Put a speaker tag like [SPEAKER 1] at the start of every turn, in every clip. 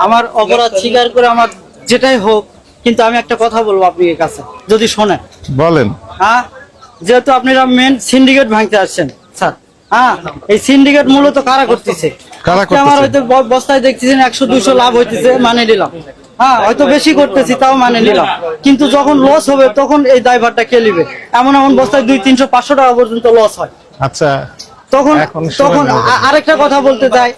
[SPEAKER 1] আমার অপরাধ স্বীকার করে আমার যেটাই হোক কিন্তু আমি একটা কথা বলব আপনার কাছে যদি শোনেন।
[SPEAKER 2] বলেন।
[SPEAKER 1] হ্যাঁ? যেহেতু আপনারা মেন সিন্ডিকেট ভাঙতে আসছেন স্যার। হ্যাঁ? এই সিন্ডিকেট মূলত কারা করতেছে? আমার হয়তো বস্তায় দেখতেছেন একশো দুশো লাভ হইতেছে মানে নিলাম। হ্যাঁ হয়তো বেশি করতেছি তাও মানে নিলাম। কিন্তু যখন লস হবে তখন এই দায়ভারটা কে নিবে? এমন এমন বস্তায় দুই তিনশো পাঁচশো টাকা পর্যন্ত লস হয়।
[SPEAKER 2] আচ্ছা।
[SPEAKER 1] তখন তখন আরেকটা কথা বলতে চাই।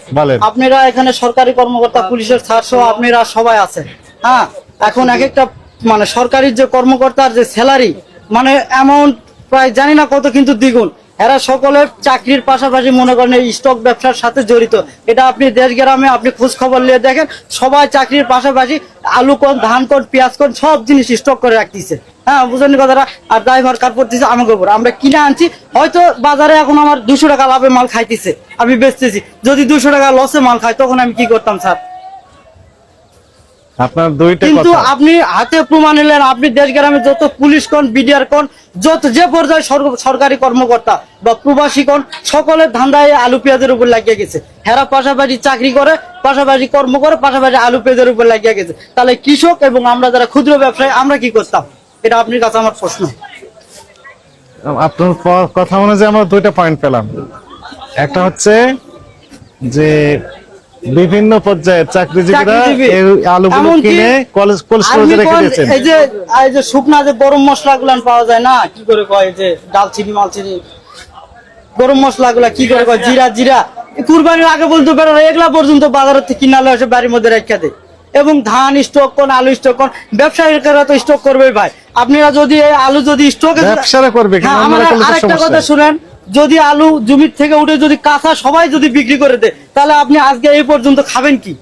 [SPEAKER 1] আপনারা এখানে সরকারি কর্মকর্তা পুলিশের ছাড় সহ আপনারা সবাই আছেন। হ্যাঁ? এখন এক একটা মানে সরকারি যে কর্মকর্তার যে স্যালারি মানে অ্যামাউন্ট প্রায় জানি না কত কিন্তু দ্বিগুণ। এরা সকলে চাকরির পাশাপাশি মনে করেন এই স্টক ব্যবসার সাথে জড়িত। এটা আপনি দেশ গ্রামে আপনি খোঁজ খবর নিয়ে দেখেন সবাই চাকরির পাশাপাশি আলু কোন ধান কোন পেঁয়াজ কোন সব জিনিস স্টক করে রাখতেছে। হ্যাঁ বুঝলেন কথাটা? আর ড্রাইভার কার পড়তেছে আমাকে উপর। আমরা কিনে আনছি হয়তো বাজারে এখন আমার দুশো টাকা লাভে মাল খাইতেছে আমি বেচতেছি। যদি দুশো টাকা লসে মাল খাই তখন আমি কি করতাম স্যার?
[SPEAKER 2] আপনার দুইটা
[SPEAKER 1] কিন্তু আপনি হাতে প্রমাণ নিলেন আপনি দেশ গ্রামে যত পুলিশ কোন বিডিআর কোন যত যে পর্যায়ে সরকারি কর্মকর্তা বা প্রবাসী কোন সকলের ধান্দায় আলু পেঁয়াজের উপর লাগিয়ে গেছে। হেরা পাশাপাশি চাকরি করে পাশাপাশি কর্ম করে পাশাপাশি আলু পেঁয়াজের উপর লাগিয়ে গেছে। তাহলে কৃষক এবং আমরা যারা ক্ষুদ্র ব্যবসায়ী আমরা কি করতাম? এটা আপনার কাছে আমার প্রশ্ন।
[SPEAKER 2] আপনার কথা অনুযায়ী আমরা দুইটা পয়েন্ট পেলাম। একটা হচ্ছে যে বিভিন্ন পর্যায়ের চাকরিজীবীরা আলুগুলো কিনে কলেজ
[SPEAKER 1] আর্মি
[SPEAKER 2] স্টোরেজে রেখে দিয়েছেন।
[SPEAKER 1] এই যে এই যে শুকনা যে গরম মশলা গুলান পাওয়া যায় না কি করে কয় যে ডালচিনি মালচিনি? গরম মশলা গুলা কি করে কয়? জিরা জিরা। কুরবানির আগে বলতে পারে এগুলা পর্যন্ত বাজারের থেকে কিনালে এসে বাড়ির মধ্যে রেখে দেয়। এবং ধান স্টক কোন আলু স্টক কোন ব্যবসায়ীরা তো স্টক করবে ভাই। আপনারা যদি এই আলু যদি স্টক
[SPEAKER 2] করবে,
[SPEAKER 1] হ্যাঁ, আরেকটা কথা শুনেন যদি আলু জমির থেকে উঠে যদি কাঁচা সবাই যদি বিক্রি করে দেয় তাহলে আপনি আজকে এই পর্যন্ত খাবেন কি?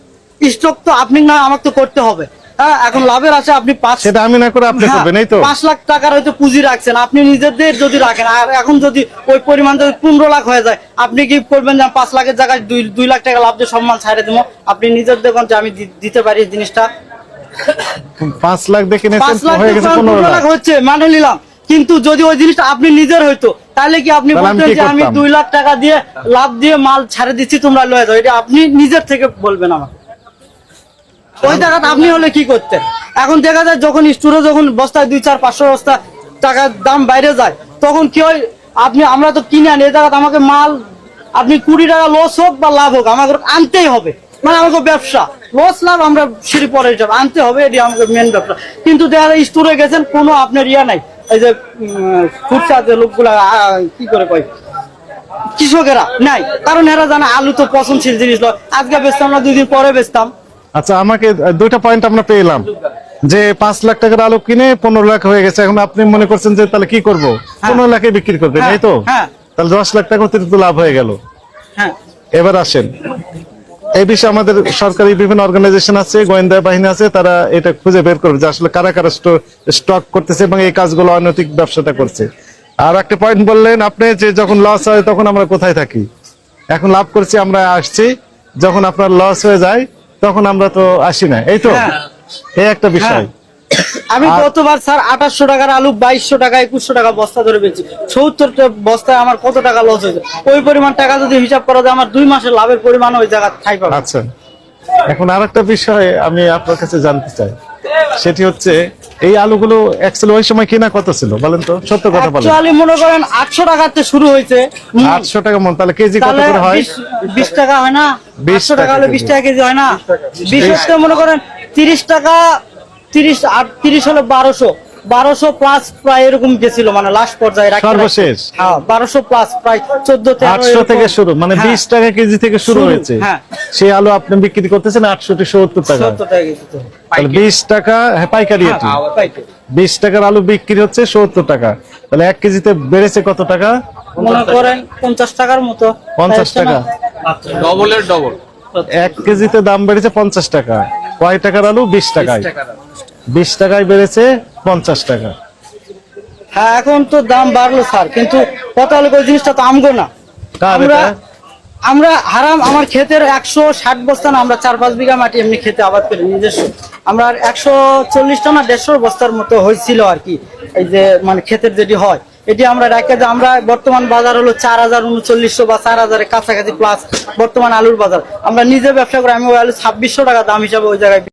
[SPEAKER 1] স্টক তো আপনি না আমাকে তো করতে হবে। হ্যাঁ এখন লাভের আছে আপনি পাঁচ
[SPEAKER 2] সেটা আমি না করে আপনি
[SPEAKER 1] হ্যাঁ,
[SPEAKER 2] করবেন এই তো।
[SPEAKER 1] পাঁচ লাখ টাকার হয়তো পুঁজি রাখছেন আপনি নিজেদের যদি রাখেন আর এখন যদি ওই পরিমাণ যদি পনেরো লাখ হয়ে যায় আপনি কি করবেন যে পাঁচ লাখের জায়গায় দুই দুই লাখ টাকা লাভ দিয়ে সম্মান ছাড়ে দেবো আপনি নিজের দেখুন যে আমি দিতে পারি জিনিসটা।
[SPEAKER 2] পাঁচ লাখ দেখে হয়ে গেছে পনেরো লাখ।
[SPEAKER 1] হচ্ছে মানে নিলাম। কিন্তু যদি ওই জিনিসটা আপনি নিজের হইতো তাহলে কি আপনি বলতেন যে আমি দুই লাখ টাকা দিয়ে লাভ দিয়ে মাল ছাড়ে দিচ্ছি তোমরা লয়ে যাও। এটা আপনি নিজের থেকে বলবেন আমার ওই জায়গাতে আপনি হলে কি করতেন? এখন দেখা যায় যখন স্টোরে যখন বস্তায় দুই চার পাঁচশো বস্তা টাকার দাম বাইরে যায় তখন কি হয় আপনি আমরা তো কিনে আনি এই জায়গাতে আমাকে মাল আপনি কুড়ি টাকা লস হোক বা লাভ হোক আমাকে আনতেই হবে। মানে আমাকে ব্যবসা। লস লাভ আমরা সিঁড়ি পরে হিসাবে আনতে হবে এটি আমাকে মেন ব্যবসা। কিন্তু দেখা যায় স্টোরে গেছেন কোনো আপনার ইয়া নাই। এই যে ফুটসা যে লোকগুলা কি করে কয়? কৃষকেরা নাই। কারণ এরা জানে আলু তো পছন্দশীল জিনিস নয় আজকে বেচতাম না দুদিন পরে বেচতাম।
[SPEAKER 2] আচ্ছা আমাকে দুইটা পয়েন্ট আমরা পেলাম। যে পাঁচ লাখ টাকার আলু কিনে পনেরো লাখ হয়ে গেছে। এখন আপনি মনে করছেন যে তাহলে কি করব? পনেরো লাখে বিক্রি করবেন
[SPEAKER 1] হ্যাঁ,
[SPEAKER 2] এই তো?
[SPEAKER 1] হ্যাঁ।
[SPEAKER 2] তাহলে দশ লাখ টাকা অতিরিক্ত লাভ হয়ে গেল।
[SPEAKER 1] হ্যাঁ।
[SPEAKER 2] এবার আসেন। এই বিষয়ে আমাদের সরকারি বিভিন্ন অর্গানাইজেশন আছে গোয়েন্দা বাহিনী আছে তারা এটা খুঁজে বের করবে যে আসলে কারা কারা স্টক করতেছে এবং এই কাজগুলো অনৈতিক ব্যবসাটা করছে। আর একটা পয়েন্ট বললেন আপনি যে যখন লস হয় তখন আমরা কোথায় থাকি? এখন লাভ করছি আমরা আসছি। যখন আপনার লস হয়ে যায় তখন আমরা তো আসি না এই তো?
[SPEAKER 1] হ্যাঁ।
[SPEAKER 2] এই একটা বিষয়।
[SPEAKER 1] আমি গতবার স্যার আঠাশশো টাকার আলু বাইশশো টাকা একুশশো টাকা বস্তা ধরে পেয়েছি সত্তরটা বস্তায় আমার কত টাকা লস হয়েছে? ওই পরিমাণ টাকা যদি হিসাব করা যায় আমার দুই মাসের লাভের পরিমাণ ওই জায়গা ঠাই পাবে।
[SPEAKER 2] আচ্ছা। এখন আর একটা বিষয় আমি আপনার কাছে জানতে চাই। সেটি হচ্ছে এই আলুগুলো এক্সেল ওই সময় কেনা কত ছিল বলেন তো? সত্য কথা বলেন।
[SPEAKER 1] অ্যাকচুয়ালি মনে করেন আটশো টাকাতে শুরু হয়েছে। হুম,
[SPEAKER 2] আটশো টাকা মন তাহলে কেজি কত করে হয়?
[SPEAKER 1] বিশ- বিশ টাকা হয় না।
[SPEAKER 2] 20
[SPEAKER 1] টাকা হলে
[SPEAKER 2] কেজি।
[SPEAKER 1] বিশ টাকা কেজি হয় না। বিশ হচ্ছে মনে করেন তিরিশ টাকা তিরিশ আট তিরিশ হলো বারোশো। বারোশো প্লাস প্রায় এরকম গেছিল মানে লাস্ট পর্যায়ে।
[SPEAKER 2] সর্বশেষ?
[SPEAKER 1] হ্যাঁ বারোশো প্লাস প্রায় চোদ্দ
[SPEAKER 2] আটশো থেকে শুরু মানে বিশ টাকা কেজি থেকে শুরু হয়েছে।
[SPEAKER 1] হ্যাঁ।
[SPEAKER 2] সেই আলু আপনি বিক্রি করতেছেন আটশোটি সত্তর টাকা।
[SPEAKER 1] সত্তর টাকা
[SPEAKER 2] তাহলে বিশ টাকা হ্যাঁ
[SPEAKER 1] হ্যাঁ, পাইকারি।
[SPEAKER 2] বিশ টাকার আলু বিক্রি হচ্ছে সত্তর টাকা। তাহলে এক কেজিতে বেড়েছে কত টাকা?
[SPEAKER 1] মনে করেন পঞ্চাশ টাকার মতো।
[SPEAKER 2] পঞ্চাশ টাকা।
[SPEAKER 3] ডবলের ডবল।
[SPEAKER 2] এক কেজিতে দাম বেড়েছে পঞ্চাশ টাকা। কয় টাকার আলু? বিশ টাকায়। বিশ টাকায় বেড়েছে পঞ্চাশ টাকা।
[SPEAKER 1] হ্যাঁ এখন তো দাম বাড়লো স্যার কিন্তু কথা হলো ওই জিনিসটা তো আমগো না। আমরা আমরা হারাম আমার ক্ষেতের একশো ষাট বস্তা না আমরা চার পাঁচ বিঘা মাটি এমনি খেতে আবাদ করি নিজস্ব। আমরা একশো চল্লিশটা না দেড়শো বস্তার মতো হয়েছিল আর কি এই যে মানে ক্ষেতের যেটি হয় এটি আমরা রাখতে যে আমরা বর্তমান বাজার হলো চার হাজার উনচল্লিশশো বা চার হাজারের কাছাকাছি প্লাস বর্তমান আলুর বাজার। আমরা নিজে ব্যবসা করে আমি ওই আলু ছাব্বিশশো টাকা দাম হিসাবে ওই জায়গায়